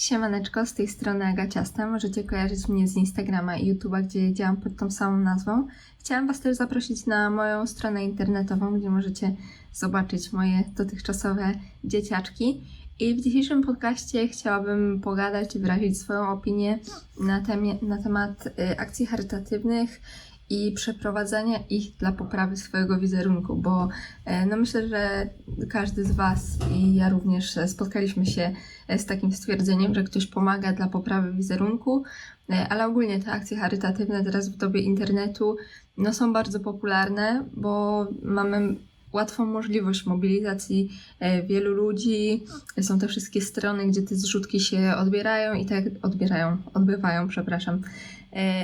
Siemaneczko, z tej strony Aga Ciasta. Możecie kojarzyć mnie z Instagrama i YouTube'a, gdzie działam pod tą samą nazwą. Chciałam Was też zaprosić na moją stronę internetową, gdzie możecie zobaczyć moje dotychczasowe dzieciaczki. I w dzisiejszym podcaście chciałabym pogadać i wyrazić swoją opinię na, temie, na temat y, akcji charytatywnych i przeprowadzania ich dla poprawy swojego wizerunku, bo e, no myślę, że każdy z Was i ja również e, spotkaliśmy się e, z takim stwierdzeniem, że ktoś pomaga dla poprawy wizerunku, ale ogólnie te akcje charytatywne teraz w dobie internetu no, są bardzo popularne, bo mamy łatwą możliwość mobilizacji wielu ludzi. Są te wszystkie strony, gdzie te zrzutki się odbierają i tak odbierają, odbywają, przepraszam,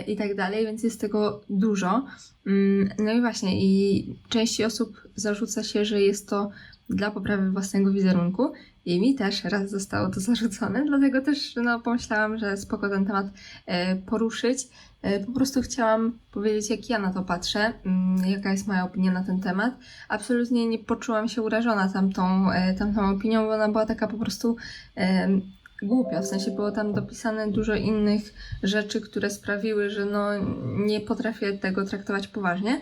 i tak dalej, więc jest tego dużo. Mm, No i właśnie, i części osób zarzuca się, że jest to dla poprawy własnego wizerunku. I mi też raz zostało to zarzucone, dlatego też no, pomyślałam, że spoko ten temat e, poruszyć. E, po prostu chciałam powiedzieć, jak ja na to patrzę, mm, jaka jest moja opinia na ten temat. Absolutnie nie poczułam się urażona tamtą, e, tamtą opinią, bo ona była taka po prostu głupia. W sensie było tam dopisane dużo innych rzeczy, które sprawiły, że no, nie potrafię tego traktować poważnie.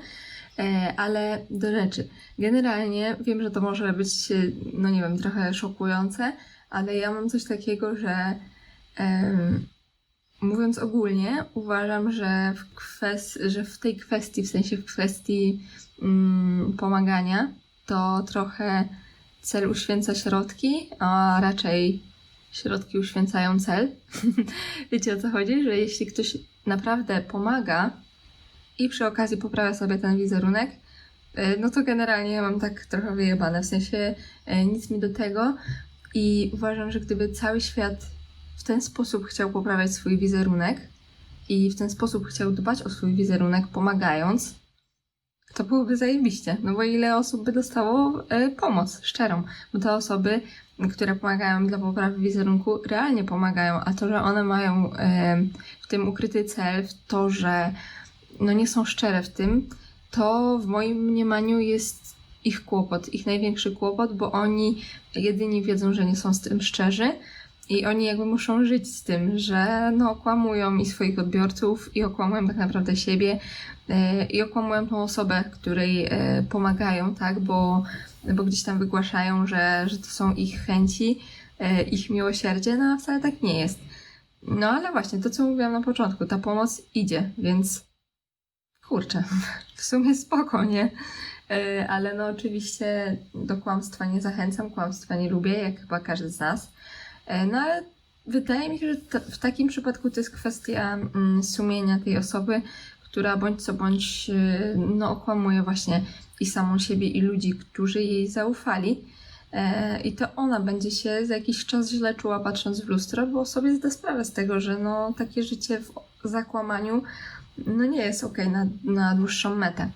E, ale do rzeczy. Generalnie wiem, że to może być, e, no nie wiem, trochę szokujące, ale ja mam coś takiego, że mówiąc ogólnie, uważam, że w, kwes- że w tej kwestii, w sensie w kwestii mm, pomagania, to trochę cel uświęca środki, a raczej środki uświęcają cel. Wiecie o co chodzi? Że jeśli ktoś naprawdę pomaga i przy okazji poprawia sobie ten wizerunek, e, no to generalnie ja mam tak trochę wyjebane, w sensie e, nic mi do tego. I uważam, że gdyby cały świat w ten sposób chciał poprawiać swój wizerunek i w ten sposób chciał dbać o swój wizerunek pomagając, to byłoby zajebiście, no bo ile osób by dostało e, pomoc? Szczerą, bo te osoby, które pomagają dla poprawy wizerunku, realnie pomagają, a to, że one mają w tym ukryty cel, w to, że no nie są szczere w tym, to w moim mniemaniu jest ich kłopot, ich największy kłopot, bo oni jedyni wiedzą, że nie są z tym szczerzy i oni jakby muszą żyć z tym, że no okłamują i swoich odbiorców i okłamują tak naprawdę siebie e, i okłamują tą osobę, której e, pomagają, tak, bo, bo gdzieś tam wygłaszają, że, że to są ich chęci, e, ich miłosierdzie, no a wcale tak nie jest. No ale właśnie, to co mówiłam na początku, ta pomoc idzie, więc kurczę, w sumie spoko, nie? E, Ale no oczywiście do kłamstwa nie zachęcam, kłamstwa nie lubię, jak chyba każdy z nas. E, No ale wydaje mi się, że w takim przypadku to jest kwestia mm, sumienia tej osoby, która bądź co bądź no, okłamuje właśnie i samą siebie, i ludzi, którzy jej zaufali. E, I to ona będzie się za jakiś czas źle czuła patrząc w lustro, bo sobie zda sprawę z tego, że no, takie życie w zakłamaniu no nie jest okej na, na dłuższą metę.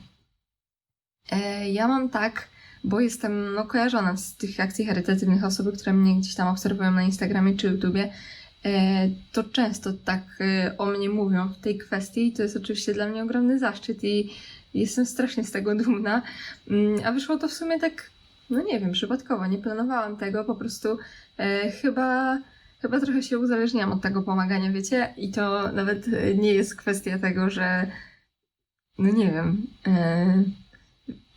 E, ja mam tak, bo jestem no, kojarzona z tych akcji charytatywnych osoby, które mnie gdzieś tam obserwują na Instagramie czy YouTubie, e, to często tak o mnie mówią w tej kwestii i to jest oczywiście dla mnie ogromny zaszczyt i jestem strasznie z tego dumna. Mm, A wyszło to w sumie tak, no nie wiem, przypadkowo, nie planowałam tego, po prostu e, chyba chyba trochę się uzależniłam od tego pomagania, wiecie? I to nawet e, nie jest kwestia tego, że no nie wiem, e,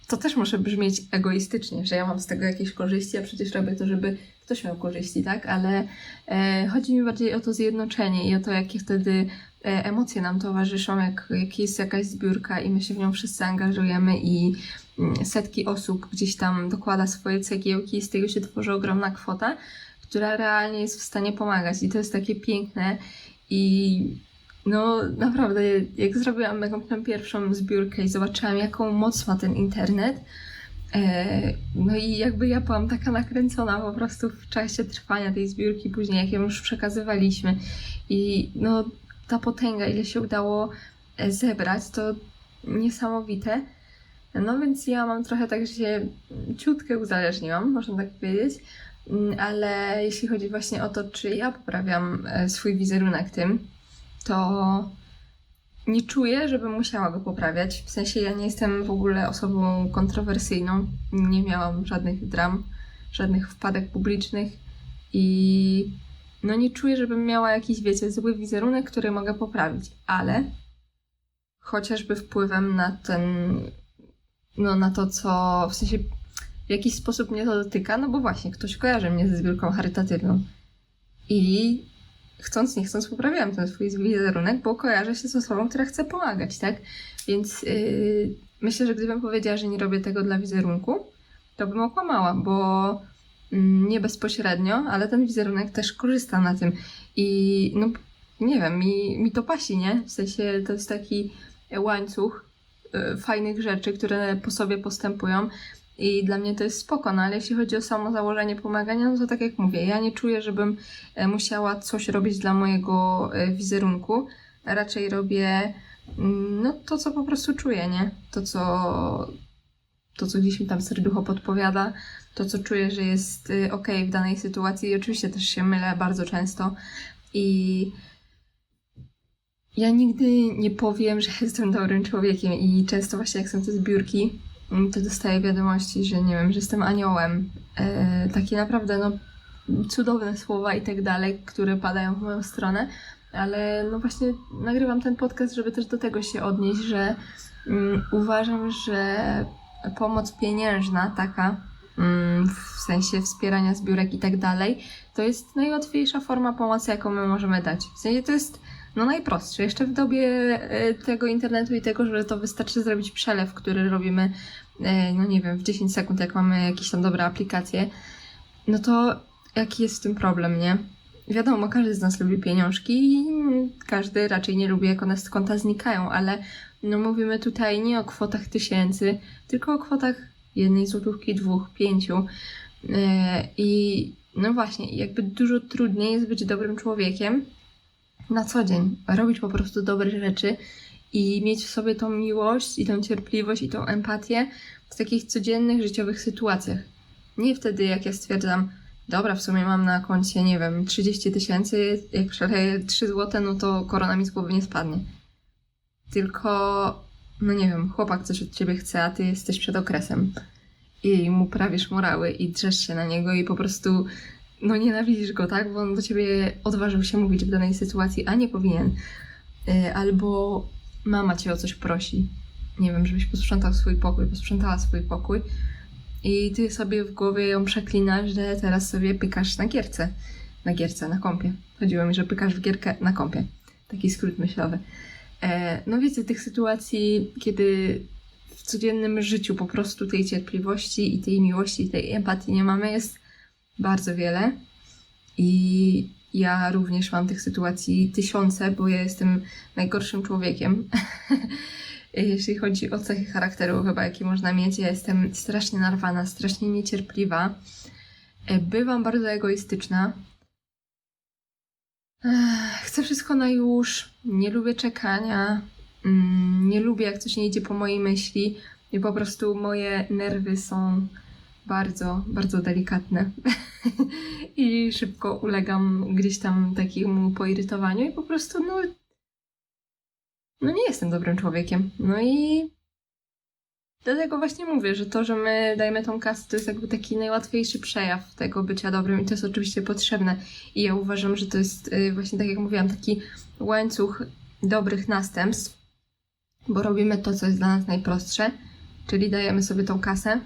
to też może brzmieć egoistycznie, że ja mam z tego jakieś korzyści, a przecież robię to, żeby ktoś miał korzyści, tak? Ale e, chodzi mi bardziej o to zjednoczenie i o to, jakie wtedy emocje nam towarzyszą, jak, jak jest jakaś zbiórka i my się w nią wszyscy angażujemy i mm, setki osób gdzieś tam dokłada swoje cegiełki i z tego się tworzy ogromna kwota, która realnie jest w stanie pomagać. I to jest takie piękne i no naprawdę, jak zrobiłam tę pierwszą zbiórkę i zobaczyłam, jaką moc ma ten internet, e, no i jakby ja byłam taka nakręcona po prostu w czasie trwania tej zbiórki, później jak ją już przekazywaliśmy i no ta potęga, ile się udało e, zebrać, to niesamowite. No więc ja mam trochę tak, że się ciutkę uzależniłam, można tak powiedzieć, Mm, ale jeśli chodzi właśnie o to, czy ja poprawiam e, swój wizerunek tym, to nie czuję, żebym musiała go poprawiać. W sensie ja nie jestem w ogóle osobą kontrowersyjną, nie miałam żadnych dram, żadnych wpadek publicznych i no nie czuję, żebym miała jakiś, wiecie, zły wizerunek, który mogę poprawić, ale chociażby wpływem na ten, no na to, co, w sensie w jakiś sposób mnie to dotyka, no bo właśnie, ktoś kojarzy mnie ze zbiórką charytatywną i chcąc, nie chcąc poprawiłam ten swój wizerunek, bo kojarzę się z osobą, która chce pomagać, tak? Więc yy, myślę, że gdybym powiedziała, że nie robię tego dla wizerunku, to bym okłamała, bo nie bezpośrednio, ale ten wizerunek też korzysta na tym. I no, nie wiem, mi, mi to pasi, nie? W sensie to jest taki łańcuch y, fajnych rzeczy, które po sobie postępują. I dla mnie to jest spoko, no ale jeśli chodzi o samo założenie pomagania, no to tak jak mówię, ja nie czuję, żebym e, musiała coś robić dla mojego e, wizerunku. Raczej robię mm, no, to, co po prostu czuję, nie? To, co, to, co gdzieś mi tam serducho podpowiada, to, co czuję, że jest ok w danej sytuacji. I oczywiście też się mylę bardzo często. I ja nigdy nie powiem, że jestem dobrym człowiekiem i często właśnie jak są te zbiórki, mm, to dostaję wiadomości, że nie wiem, że jestem aniołem. E, takie naprawdę no, cudowne słowa i tak dalej, które padają w moją stronę, ale no właśnie nagrywam ten podcast, żeby też do tego się odnieść, że mm, uważam, że pomoc pieniężna taka, w sensie wspierania zbiórek i tak dalej, to jest najłatwiejsza forma pomocy, jaką my możemy dać. W sensie to jest no najprostsze. Jeszcze w dobie e, tego internetu i tego, że to wystarczy zrobić przelew, który robimy, e, no nie wiem, w 10 sekund, jak mamy jakieś tam dobre aplikacje, no to jaki jest w tym problem, nie? Wiadomo, każdy z nas lubi pieniążki i każdy raczej nie lubi, jak one z konta znikają, ale no mówimy tutaj nie o kwotach tysięcy, tylko o kwotach jednej złotówki, dwóch, pięciu. E, I no właśnie, jakby dużo trudniej jest być dobrym człowiekiem na co dzień, robić po prostu dobre rzeczy i mieć w sobie tą miłość i tą cierpliwość i tą empatię w takich codziennych, życiowych sytuacjach. Nie wtedy, jak ja stwierdzam, dobra, w sumie mam na koncie, nie wiem, 30 tysięcy, jak przeleję 3 złote, no to korona mi z głowy nie spadnie. Tylko, no nie wiem, chłopak coś od ciebie chce, a ty jesteś przed okresem i mu prawisz morały i drzesz się na niego i po prostu no nienawidzisz go, tak? Bo on do ciebie odważył się mówić w danej sytuacji, a nie powinien. Y, Albo mama cię o coś prosi. Nie wiem, żebyś posprzątał swój pokój, posprzątała swój pokój. I ty sobie w głowie ją przeklinasz, że teraz sobie pykasz na gierce. Na gierce, na kąpie. Chodziło mi, że pykasz w gierkę na kąpie. Taki skrót myślowy. E, no wiecie, tych sytuacji, kiedy w codziennym życiu po prostu tej cierpliwości i tej miłości i tej empatii nie mamy, jest bardzo wiele. I ja również mam tych sytuacji tysiące, bo ja jestem najgorszym człowiekiem. Jeśli chodzi o cechy charakteru, chyba jakie można mieć, ja jestem strasznie narwana, strasznie niecierpliwa. E, Bywam bardzo egoistyczna. Chcę wszystko na już, nie lubię czekania, mm, nie lubię jak coś nie idzie po mojej myśli i po prostu moje nerwy są bardzo, bardzo delikatne. I szybko ulegam gdzieś tam takiemu poirytowaniu i po prostu, no, no nie jestem dobrym człowiekiem. No i dlatego właśnie mówię, że to, że my dajemy tą kasę, to jest jakby taki najłatwiejszy przejaw tego bycia dobrym i to jest oczywiście potrzebne. I ja uważam, że to jest y, właśnie tak jak mówiłam, taki łańcuch dobrych następstw, bo robimy to, co jest dla nas najprostsze, czyli dajemy sobie tą kasę,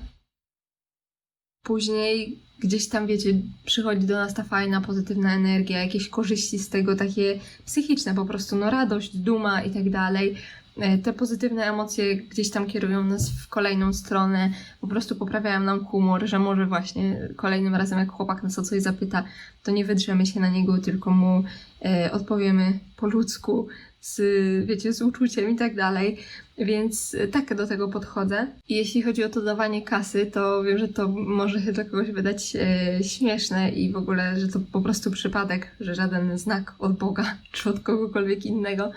później gdzieś tam, wiecie, przychodzi do nas ta fajna, pozytywna energia, jakieś korzyści z tego, takie psychiczne po prostu, no radość, duma i tak dalej. E, Te pozytywne emocje gdzieś tam kierują nas w kolejną stronę, po prostu poprawiają nam humor, że może właśnie kolejnym razem, jak chłopak nas o coś zapyta, to nie wydrzemy się na niego, tylko mu e, odpowiemy po ludzku, z, wiecie, z uczuciem i tak dalej. Więc tak do tego podchodzę. I jeśli chodzi o to dawanie kasy, to wiem, że to może się dla kogoś wydać e, śmieszne i w ogóle, że to po prostu przypadek, że żaden znak od Boga czy od kogokolwiek innego.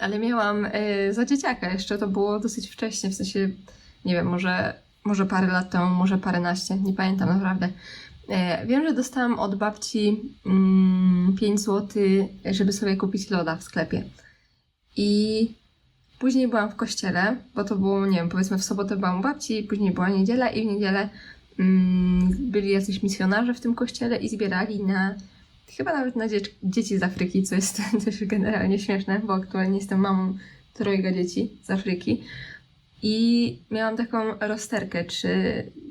Ale miałam e, za dzieciaka jeszcze, to było dosyć wcześnie, w sensie, nie wiem, może, może parę lat temu, może paręnaście, nie pamiętam naprawdę. E, wiem, że dostałam od babci mm, 5 zł, żeby sobie kupić loda w sklepie. I później byłam w kościele, bo to było, nie wiem, powiedzmy w sobotę byłam u babci, później była niedziela i w niedzielę mm, byli jacyś misjonarze w tym kościele i zbierali na chyba nawet na dzieci, dzieci z Afryki, co jest też generalnie śmieszne, bo aktualnie jestem mamą trojga dzieci z Afryki. I miałam taką rozterkę, czy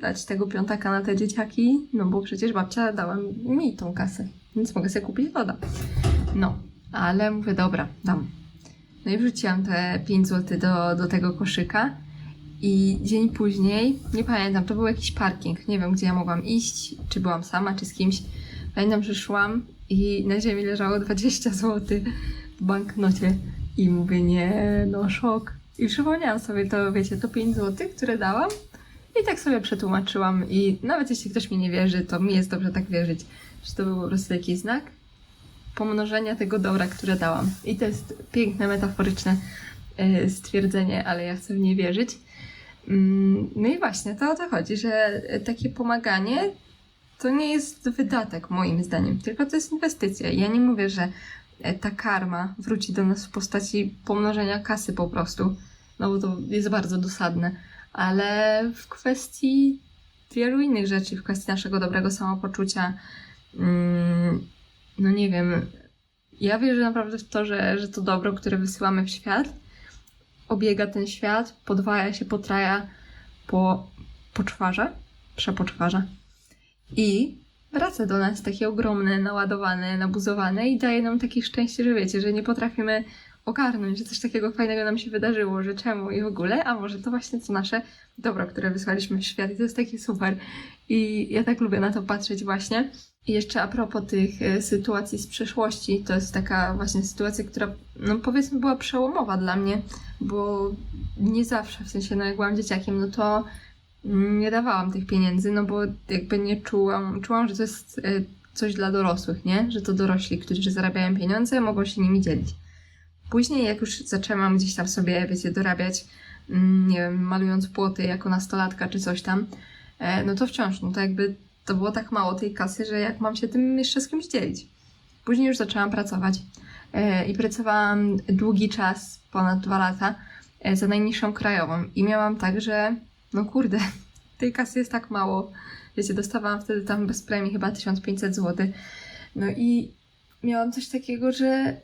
dać tego piątaka na te dzieciaki, no bo przecież babcia dała mi tą kasę, więc mogę sobie kupić woda. No, ale mówię, dobra, dam. No i wrzuciłam te 5 zł do, do tego koszyka i dzień później, nie pamiętam, to był jakiś parking, nie wiem gdzie ja mogłam iść, czy byłam sama, czy z kimś. Pamiętam, że szłam i na ziemi leżało 20 zł w banknocie i mówię, nie, no szok. I przypomniałam sobie to, wiecie, to 5 zł, które dałam i tak sobie przetłumaczyłam i nawet jeśli ktoś mi nie wierzy, to mi jest dobrze tak wierzyć, że to był po prostu jakiś znak pomnożenia tego dobra, które dałam. I to jest piękne, metaforyczne e, stwierdzenie, ale ja chcę w nie wierzyć. Mm, No i właśnie, to o to chodzi, że takie pomaganie to nie jest wydatek moim zdaniem, tylko to jest inwestycja. Ja nie mówię, że e, ta karma wróci do nas w postaci pomnożenia kasy po prostu, no bo to jest bardzo dosadne, ale w kwestii wielu innych rzeczy, w kwestii naszego dobrego samopoczucia, mm, no nie wiem, ja wierzę naprawdę w to, że, że to dobro, które wysyłamy w świat, obiega ten świat, podwaja się, potraja, po, poczwarza, przepoczwarza i wraca do nas takie ogromne, naładowane, nabuzowane i daje nam takie szczęście, że wiecie, że nie potrafimy ogarnąć, że coś takiego fajnego nam się wydarzyło, że czemu i w ogóle, a może to właśnie to nasze dobro, które wysłaliśmy w świat i to jest takie super. I ja tak lubię na to patrzeć właśnie. I jeszcze a propos tych e, sytuacji z przeszłości, to jest taka właśnie sytuacja, która no powiedzmy była przełomowa dla mnie, bo nie zawsze, w sensie no jak byłam dzieciakiem, no to nie dawałam tych pieniędzy, no bo jakby nie czułam, czułam, że to jest e, coś dla dorosłych, nie? Że to dorośli, którzy zarabiają pieniądze, mogą się nimi dzielić. Później, jak już zaczęłam gdzieś tam sobie, wiecie, dorabiać, mm, nie wiem, malując płoty jako nastolatka czy coś tam, e, no to wciąż, no to jakby to było tak mało tej kasy, że jak mam się tym jeszcze z kimś dzielić. Później już zaczęłam pracować e, i pracowałam długi czas, ponad dwa lata, za najniższą krajową i miałam tak, że no kurde, tej kasy jest tak mało. Wiecie, dostawałam wtedy tam bez premii chyba 1500 zł. No i miałam coś takiego, że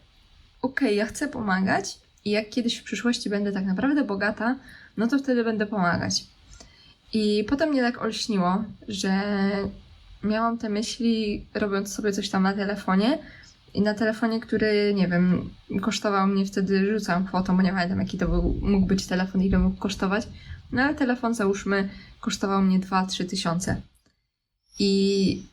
okej, ja chcę pomagać i jak kiedyś w przyszłości będę tak naprawdę bogata, no to wtedy będę pomagać. I potem mnie tak olśniło, że miałam te myśli robiąc sobie coś tam na telefonie i na telefonie, który, nie wiem, kosztował mnie wtedy, rzucam kwotą, bo nie pamiętam jaki to był, mógł być telefon, ile mógł kosztować, no ale telefon załóżmy kosztował mnie 2-3 tysiące. I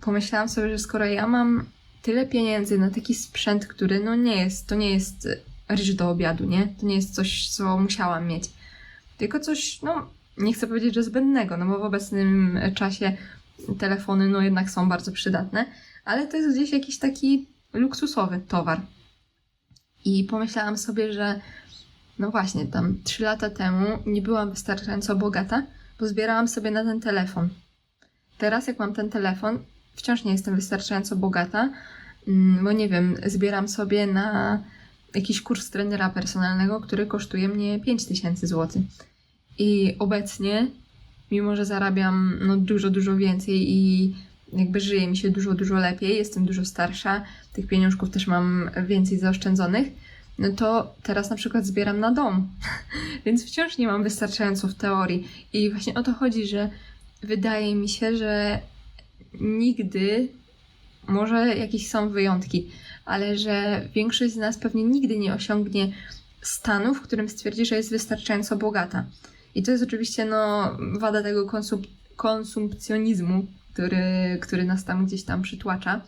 pomyślałam sobie, że skoro ja mam tyle pieniędzy na taki sprzęt, który no nie jest, to nie jest ryż do obiadu, nie? To nie jest coś, co musiałam mieć. Tylko coś, no nie chcę powiedzieć, że zbędnego, no bo w obecnym czasie telefony no jednak są bardzo przydatne, ale to jest gdzieś jakiś taki luksusowy towar. I pomyślałam sobie, że no właśnie, tam 3 lata temu nie byłam wystarczająco bogata, bo zbierałam sobie na ten telefon. Teraz, jak mam ten telefon, wciąż nie jestem wystarczająco bogata, mm, bo nie wiem, zbieram sobie na jakiś kurs trenera personalnego, który kosztuje mnie 5000 zł. I obecnie, mimo że zarabiam no, dużo, dużo więcej i jakby żyje mi się dużo, dużo lepiej, jestem dużo starsza, tych pieniążków też mam więcej zaoszczędzonych, no to teraz na przykład zbieram na dom. Więc wciąż nie mam wystarczająco w teorii. I właśnie o to chodzi, że wydaje mi się, że nigdy, może jakieś są wyjątki, ale że większość z nas pewnie nigdy nie osiągnie stanu, w którym stwierdzi, że jest wystarczająco bogata. I to jest oczywiście no, wada tego konsum- konsumpcjonizmu, który, który nas tam gdzieś tam przytłacza,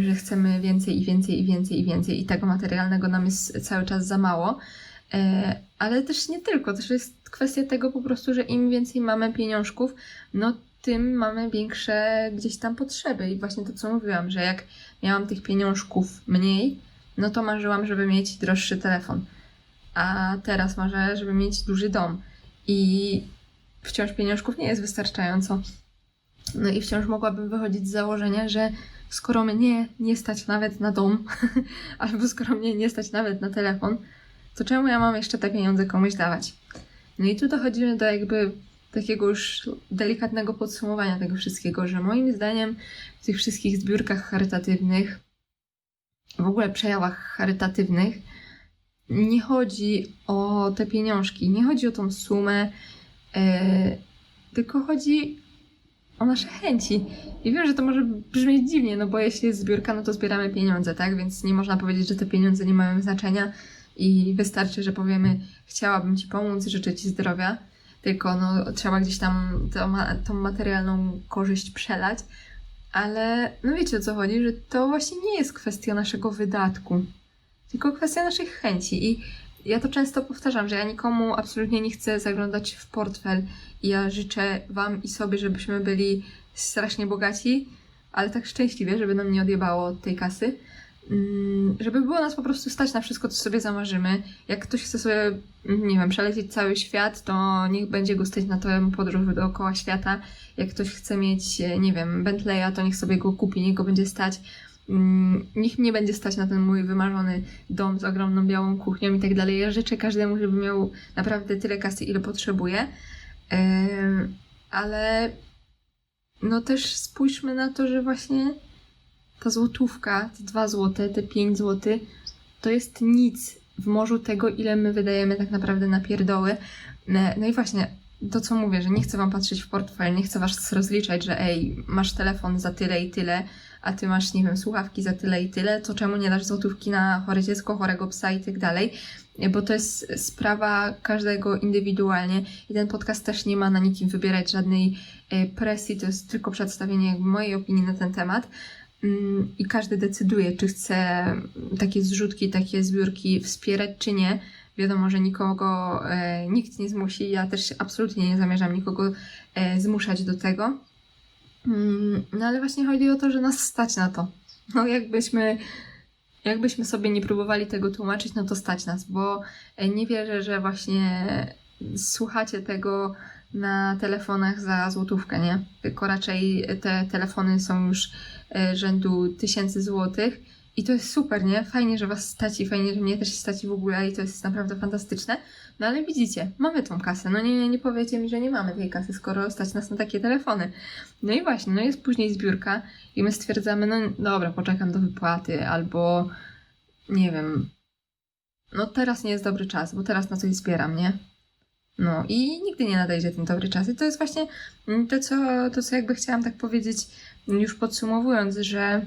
że chcemy więcej i więcej i więcej i więcej i tego materialnego nam jest cały czas za mało. E, Ale też nie tylko, też jest kwestia tego po prostu, że im więcej mamy pieniążków, no tym mamy większe gdzieś tam potrzeby. I właśnie to, co mówiłam, że jak miałam tych pieniążków mniej, no to marzyłam, żeby mieć droższy telefon. A teraz marzę, żeby mieć duży dom. I wciąż pieniążków nie jest wystarczająco. No i wciąż mogłabym wychodzić z założenia, że skoro mnie nie stać nawet na dom, albo skoro mnie nie stać nawet na telefon, to czemu ja mam jeszcze te pieniądze komuś dawać? No i tu dochodzimy do jakby takiego już delikatnego podsumowania tego wszystkiego, że moim zdaniem w tych wszystkich zbiórkach charytatywnych, w ogóle przejawach charytatywnych, nie chodzi o te pieniążki, nie chodzi o tą sumę, e, tylko chodzi o nasze chęci. I wiem, że to może brzmieć dziwnie, no bo jeśli jest zbiórka, no to zbieramy pieniądze, tak? Więc nie można powiedzieć, że te pieniądze nie mają znaczenia i wystarczy, że powiemy, chciałabym Ci pomóc, życzę Ci zdrowia, tylko no, trzeba gdzieś tam tą, tą materialną korzyść przelać. Ale no wiecie o co chodzi, że to właśnie nie jest kwestia naszego wydatku, tylko kwestia naszych chęci. I ja to często powtarzam, że ja nikomu absolutnie nie chcę zaglądać w portfel i ja życzę Wam i sobie, żebyśmy byli strasznie bogaci, ale tak szczęśliwie, żeby nam nie odjebało od tej kasy. Mm, Żeby było nas po prostu stać na wszystko, co sobie zamarzymy. Jak ktoś chce sobie, mm, nie wiem, przelecieć cały świat, to niech będzie go stać na tę podróż dookoła świata. Jak ktoś chce mieć, e, nie wiem, Bentleya, to niech sobie go kupi, niech go będzie stać. Mm, Niech mnie będzie stać na ten mój wymarzony dom z ogromną białą kuchnią i tak dalej. Ja życzę każdemu, żeby miał naprawdę tyle kasy, ile potrzebuje. Ale no też spójrzmy na to, że właśnie ta złotówka, te dwa złote, te pięć złotych, to jest nic w morzu tego, ile my wydajemy tak naprawdę na pierdoły. No no i właśnie, to co mówię, że nie chcę wam patrzeć w portfel, nie chcę was rozliczać, że ej, masz telefon za tyle i tyle, a ty masz, nie wiem, słuchawki za tyle i tyle, to czemu nie dasz złotówki na chore dziecko, chorego psa i tak dalej, bo to jest sprawa każdego indywidualnie i ten podcast też nie ma na nikim wybierać żadnej e, presji, to jest tylko przedstawienie mojej opinii na ten temat. Mm, I każdy decyduje, czy chce takie zrzutki, takie zbiórki wspierać, czy nie. Wiadomo, że nikogo e, nikt nie zmusi. Ja też absolutnie nie zamierzam nikogo e, zmuszać do tego. Mm, no ale właśnie chodzi o to, że nas stać na to. No jakbyśmy, jakbyśmy sobie nie próbowali tego tłumaczyć, no to stać nas, bo e, nie wierzę, że właśnie słuchacie tego na telefonach za złotówkę, nie? Tylko raczej te telefony są już e, rzędu tysięcy złotych i to jest super, nie? Fajnie, że was stać i fajnie, że mnie też stać w ogóle i to jest naprawdę fantastyczne. No ale widzicie, mamy tą kasę. No nie, nie powiecie mi, że nie mamy tej kasy, skoro stać nas na takie telefony. No i właśnie, no jest później zbiórka i my stwierdzamy, no dobra, poczekam do wypłaty albo nie wiem, no teraz nie jest dobry czas, bo teraz na coś zbieram, nie? No i nigdy nie nadejdzie ten dobry czas. I to jest właśnie to, co, to, co jakby chciałam tak powiedzieć, już podsumowując, że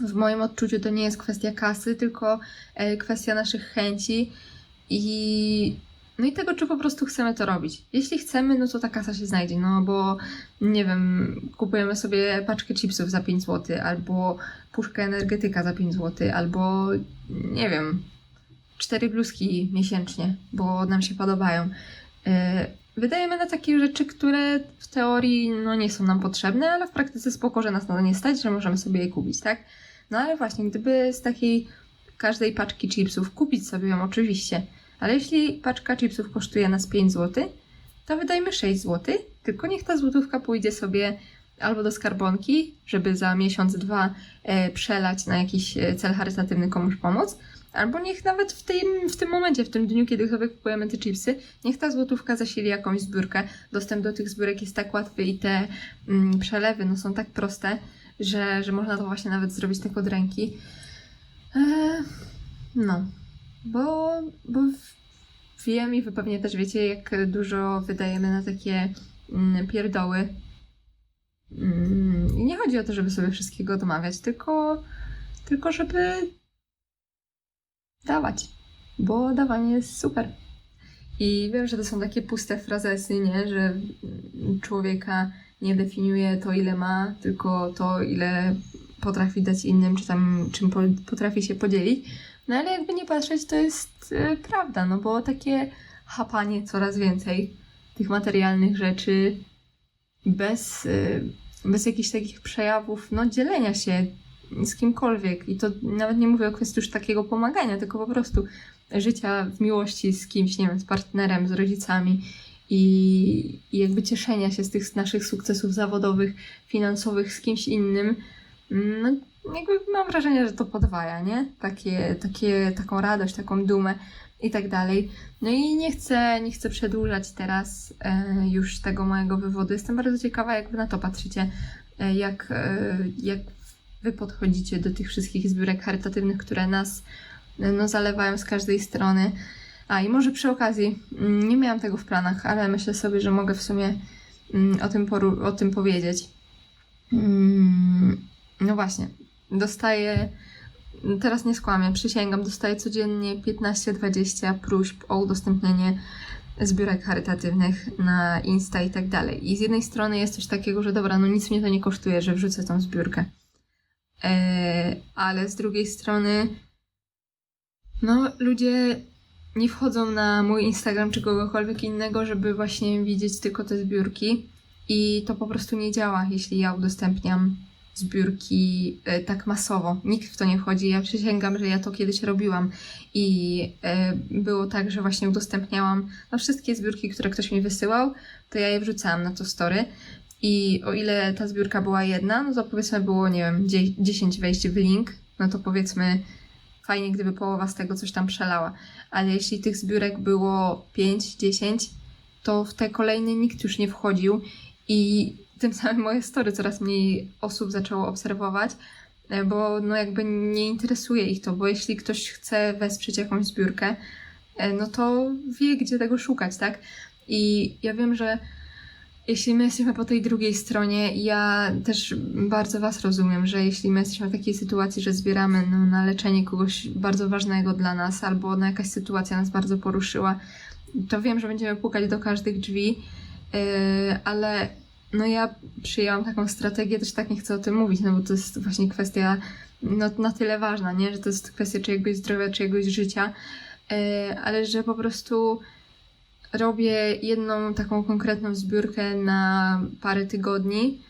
w moim odczuciu to nie jest kwestia kasy, tylko e, kwestia naszych chęci i no i tego, czy po prostu chcemy to robić. Jeśli chcemy, no to ta kasa się znajdzie, no bo nie wiem, kupujemy sobie paczkę chipsów za 5 zł, albo puszkę energetyka za 5 zł, albo nie wiem, cztery bluzki miesięcznie, bo nam się podobają. Wydajemy na takie rzeczy, które w teorii no, nie są nam potrzebne, ale w praktyce spoko, że nas na to nie stać, że możemy sobie je kupić, tak? No ale właśnie, gdyby z takiej każdej paczki chipsów kupić sobie ją oczywiście, ale jeśli paczka chipsów kosztuje nas 5 zł, to wydajmy 6 zł, tylko niech ta złotówka pójdzie sobie albo do skarbonki, żeby za miesiąc, dwa e, przelać na jakiś e, cel charytatywny komuś pomóc, albo niech nawet w tym, w tym momencie, w tym dniu, kiedy sobie kupujemy te chipsy, niech ta złotówka zasili jakąś zbiórkę. Dostęp do tych zbiórek jest tak łatwy i te mm, przelewy no, są tak proste, że, że można to właśnie nawet zrobić tak od ręki. Eee, no, bo, bo wiem i wy pewnie też wiecie, jak dużo wydajemy na takie mm, pierdoły. Mm, nie chodzi o to, żeby sobie wszystkiego odmawiać, tylko, tylko żeby dawać, bo dawanie jest super. I wiem, że to są takie puste frazesy, nie? że człowieka nie definiuje to, ile ma, tylko to, ile potrafi dać innym, czy tam czym po, potrafi się podzielić. No ale jakby nie patrzeć, to jest e, prawda, no bo takie chapanie coraz więcej tych materialnych rzeczy bez, e, bez jakichś takich przejawów, no dzielenia się z kimkolwiek. I to nawet nie mówię o kwestii już takiego pomagania, tylko po prostu życia w miłości z kimś, nie wiem, z partnerem, z rodzicami i, i jakby cieszenia się z tych naszych sukcesów zawodowych, finansowych z kimś innym. No, jakby mam wrażenie, że to podwaja, nie? Takie, takie, taką radość, taką dumę. i tak dalej. No i nie chcę, nie chcę przedłużać teraz e, już tego mojego wywodu. Jestem bardzo ciekawa, jak wy na to patrzycie, e, jak, e, jak wy podchodzicie do tych wszystkich zbiórek charytatywnych, które nas no, zalewają z każdej strony. A i może przy okazji, mm, nie miałam tego w planach, ale myślę sobie, że mogę w sumie mm, o tym, poru- o tym powiedzieć. Mm, No właśnie, dostaję, teraz nie skłamię, przysięgam, dostaję codziennie 15-20 próśb o udostępnienie zbiórek charytatywnych na Insta i tak dalej. I z jednej strony jest coś takiego, że dobra, no nic mnie to nie kosztuje, że wrzucę tą zbiórkę. E, ale z drugiej strony, no ludzie nie wchodzą na mój Instagram czy kogokolwiek innego, żeby właśnie widzieć tylko te zbiórki. I to po prostu nie działa, jeśli ja udostępniam zbiórki e, tak masowo. Nikt w to nie wchodzi. Ja przysięgam, że ja to kiedyś robiłam i e, było tak, że właśnie udostępniałam no, wszystkie zbiórki, które ktoś mi wysyłał, to ja je wrzucałam na to story. I o ile ta zbiórka była jedna, no to powiedzmy było, nie wiem, dzie- 10 wejść w link, no to powiedzmy fajnie, gdyby połowa z tego coś tam przelała. Ale jeśli tych zbiórek było 5, 10, to w te kolejne nikt już nie wchodził i tym samym moje story coraz mniej osób zaczęło obserwować, e, bo no jakby nie interesuje ich to, bo jeśli ktoś chce wesprzeć jakąś zbiórkę, e, no to wie, gdzie tego szukać, tak? I ja wiem, że jeśli my jesteśmy po tej drugiej stronie, ja też bardzo Was rozumiem, że jeśli my jesteśmy w takiej sytuacji, że zbieramy no, na leczenie kogoś bardzo ważnego dla nas, albo na jakaś sytuacja nas bardzo poruszyła, to wiem, że będziemy pukać do każdych drzwi, yy, ale no ja przyjęłam taką strategię, też tak nie chcę o tym mówić, no bo to jest właśnie kwestia no, na tyle ważna, nie? że to jest kwestia czyjegoś zdrowia, czyjegoś życia, yy, ale że po prostu robię jedną taką konkretną zbiórkę na parę tygodni,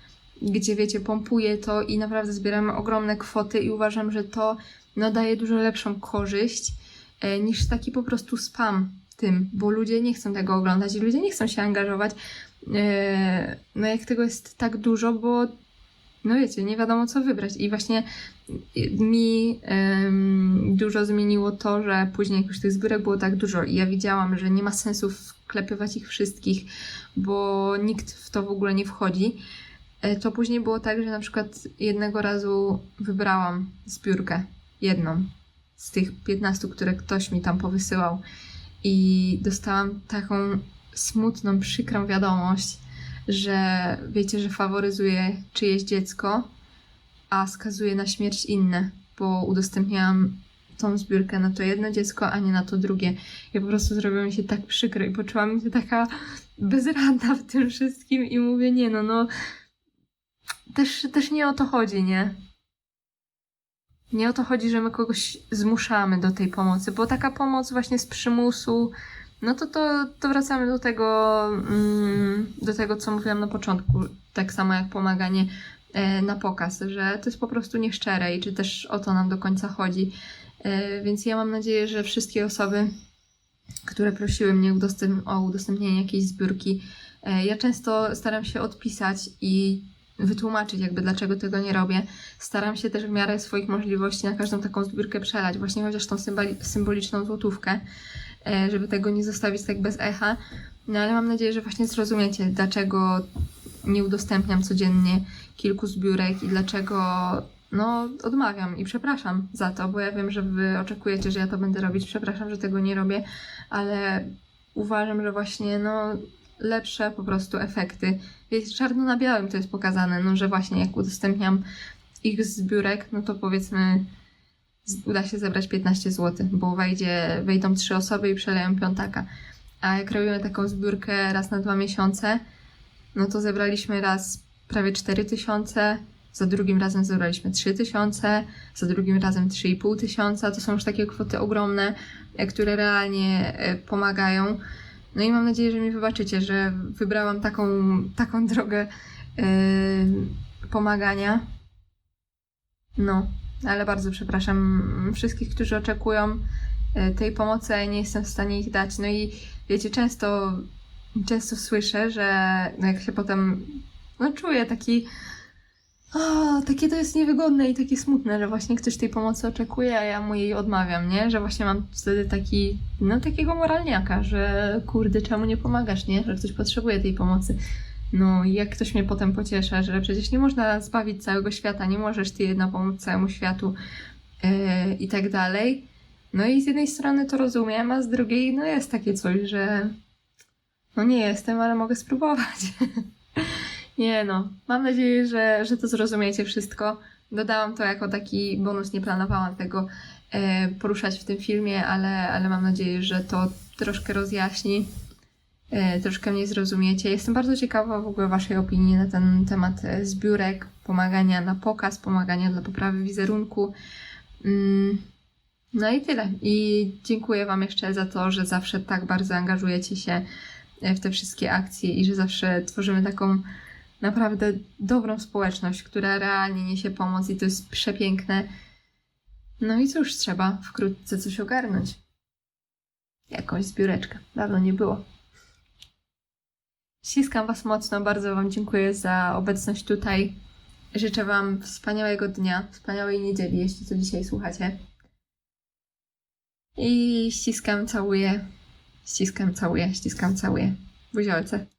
gdzie wiecie, pompuję to i naprawdę zbieramy ogromne kwoty i uważam, że to no, daje dużo lepszą korzyść e, niż taki po prostu spam tym, bo ludzie nie chcą tego oglądać i ludzie nie chcą się angażować. E, no jak tego jest tak dużo, bo no wiecie, nie wiadomo co wybrać i właśnie mi em, dużo zmieniło to, że później jakoś tych zbiórek było tak dużo i ja widziałam, że nie ma sensu wklepywać ich wszystkich, bo nikt w to w ogóle nie wchodzi. E, To później było tak, że na przykład jednego razu wybrałam zbiórkę, jedną z tych 15, które ktoś mi tam powysyłał i dostałam taką smutną, przykrą wiadomość, że wiecie, że faworyzuje czyjeś dziecko, a skazuje na śmierć inne, bo udostępniałam tą zbiórkę na to jedno dziecko, a nie na to drugie. I po prostu zrobiło mi się tak przykro i poczułam się taka bezradna w tym wszystkim i mówię, nie no, no też, też nie o to chodzi, nie? Nie o to chodzi, że my kogoś zmuszamy do tej pomocy, bo taka pomoc właśnie z przymusu, no to, to, to wracamy do tego, mm, do tego, co mówiłam na początku, tak samo jak pomaganie e, na pokaz, że to jest po prostu nieszczere i czy też o to nam do końca chodzi. E, Więc ja mam nadzieję, że wszystkie osoby, które prosiły mnie o udostępnienie jakiejś zbiórki, e, ja często staram się odpisać i wytłumaczyć jakby dlaczego tego nie robię. Staram się też w miarę swoich możliwości na każdą taką zbiórkę przelać, właśnie chociaż tą symboli- symboliczną złotówkę, żeby tego nie zostawić tak bez echa. No ale mam nadzieję, że właśnie zrozumiecie, dlaczego nie udostępniam codziennie kilku zbiórek i dlaczego no odmawiam i przepraszam za to, bo ja wiem, że wy oczekujecie, że ja to będę robić. Przepraszam, że tego nie robię, ale uważam, że właśnie no lepsze po prostu efekty. Wiecie, czarno na białym to jest pokazane, no że właśnie jak udostępniam ich zbiórek, no to powiedzmy uda się zebrać 15 zł, bo wejdzie, wejdą trzy osoby i przeleją piątaka. A jak robimy taką zbiórkę raz na dwa miesiące, no to zebraliśmy raz prawie 4 tysiące, za drugim razem zebraliśmy 3 tysiące, za drugim razem 3,5 tysiąca. To są już takie kwoty ogromne, e, które realnie e, pomagają. No i mam nadzieję, że mi wybaczycie, że wybrałam taką, taką drogę e, pomagania. No, ale bardzo przepraszam wszystkich, którzy oczekują e, tej pomocy, a nie jestem w stanie ich dać. No i wiecie, często, często słyszę, że no jak się potem no, czuję taki A, takie to jest niewygodne i takie smutne, że właśnie ktoś tej pomocy oczekuje, a ja mu jej odmawiam, nie? Że właśnie mam wtedy taki, no takiego moralniaka, że kurde, czemu nie pomagasz, nie? Że ktoś potrzebuje tej pomocy. No i jak ktoś mnie potem pociesza, że przecież nie można zbawić całego świata, nie możesz ty jedna pomóc całemu światu yy, i tak dalej. No i z jednej strony to rozumiem, a z drugiej no jest takie coś, że no nie jestem, ale mogę spróbować. nie no, mam nadzieję, że, że to zrozumiecie wszystko. Dodałam to jako taki bonus, nie planowałam tego e, poruszać w tym filmie, ale, ale mam nadzieję, że to troszkę rozjaśni, troszkę mnie zrozumiecie. Jestem bardzo ciekawa w ogóle Waszej opinii na ten temat e, zbiórek, pomagania na pokaz, pomagania dla poprawy wizerunku. Mm, no i tyle. I dziękuję Wam jeszcze za to, że zawsze tak bardzo angażujecie się w te wszystkie akcje i że zawsze tworzymy taką naprawdę dobrą społeczność, która realnie niesie pomoc i to jest przepiękne. No i cóż, trzeba wkrótce coś ogarnąć. Jakąś zbióreczkę. Dawno nie było. Ściskam Was mocno, bardzo Wam dziękuję za obecność tutaj. Życzę Wam wspaniałego dnia, wspaniałej niedzieli, jeśli to dzisiaj słuchacie. I ściskam, całuję. Ściskam, całuję, ściskam, całuję. Buziolce.